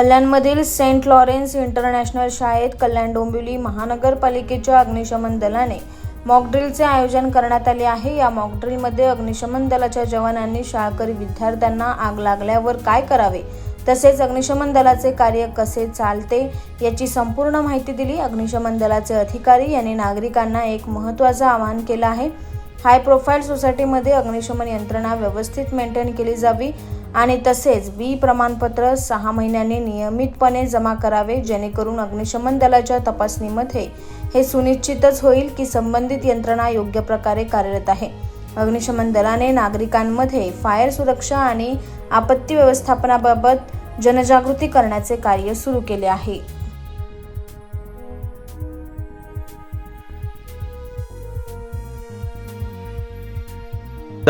कल्याणमधील Saint Lawrence international शाळेत कल्याण डोंबिवली महानगरपालिकेच्या अग्निशमन दलाने मॉकड्रिलचे आयोजन करण्यात आले आहे. या मॉकड्रिलमध्ये अग्निशमन दलाच्या जवानांनी शाळकरी विद्यार्थ्यांना आग लागल्यावर काय करावे? तसेच अग्निशमन दलाचे कार्य कसे चालते याची संपूर्ण माहिती दिली. अग्निशमन दलाचे अधिकारी यांनी नागरिकांना एक महत्त्वाचं आवाहन केलं आहे. हाय प्रोफाईल सोसायटीमध्ये अग्निशमन यंत्रणा व्यवस्थित मेंटेन केली जावी. आणि तसेच बी प्रमाणपत्र सहा महिन्याने नियमितपणे जमा करावे जेणेकरून अग्निशमन दलाच्या तपासणीमध्ये हे सुनिश्चितच होईल की संबंधित यंत्रणा योग्य प्रकारे कार्यरत आहे. अग्निशमन दलाने नागरिकांमध्ये फायर सुरक्षा आणि आपत्ती व्यवस्थापनाबाबत जनजागृती करण्याचे कार्य सुरू केले आहे.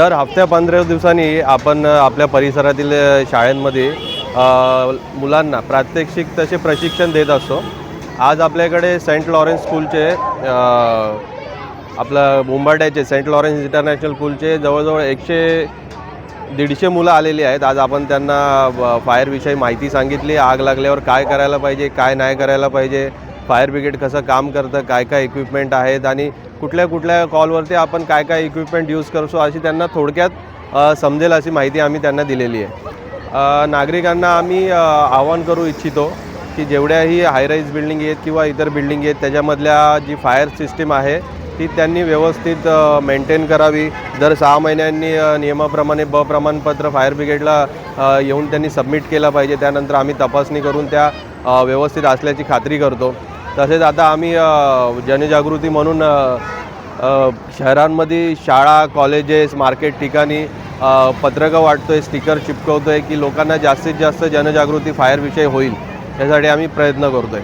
दर हफ्त्या पंधरा दिवसांनी आपण आपल्या परिसरातील अ, शाळांमध्ये मुलांना प्रात्यक्षिक तसे प्रशिक्षण देत असतो. आज आपल्याकडे सेंट लॉरेन्स स्कूलचे आपलं मुंबाड्याचे सेंट लॉरेन्स इंटरनॅशनल स्कूलचे जवळजवळ एकशे दीडशे मुलं आलेली आहेत. आज आपण त्यांना फायरविषयी माहिती सांगितली. आग लागल्यावर काय करायला पाहिजे काय नाही करायला पाहिजे फायर ब्रिगेड कसं काम करतं काय काय इक्विपमेंट आहेत आणि कुठल्या कुठल्या कॉलवरती आपण काय काय इक्विपमेंट यूज करतो अशी त्यांना थोडक्यात समजेल अशी माहिती आम्ही त्यांना दिलेली आहे. नागरिकांना आम्ही आवाहन करू इच्छितो की जेवढ्याही हायराईज बिल्डिंग आहेत किंवा इतर बिल्डिंग आहेत त्याच्यामधल्या जी फायर सिस्टीम आहे ती त्यांनी व्यवस्थित मेंटेन करावी. दर सहा महिन्यांनी नियमाप्रमाणे ब प्रमाणपत्र फायर ब्रिगेडला येऊन त्यांनी सबमिट केलं पाहिजे. त्यानंतर आम्ही तपासणी करून त्या व्यवस्थित असल्याची खात्री करतो. तसेच आता आम्ही जनजागृती म्हणून शहरांमध्ये शाळा कॉलेजेस मार्केट ठिकाणी पत्रकं पत्रकं वाटतोय स्टिकर चिपकवतोय की लोकांना जास्तीत जास्त जनजागृती फायरविषयी होईल यासाठी आम्ही प्रयत्न करतोय.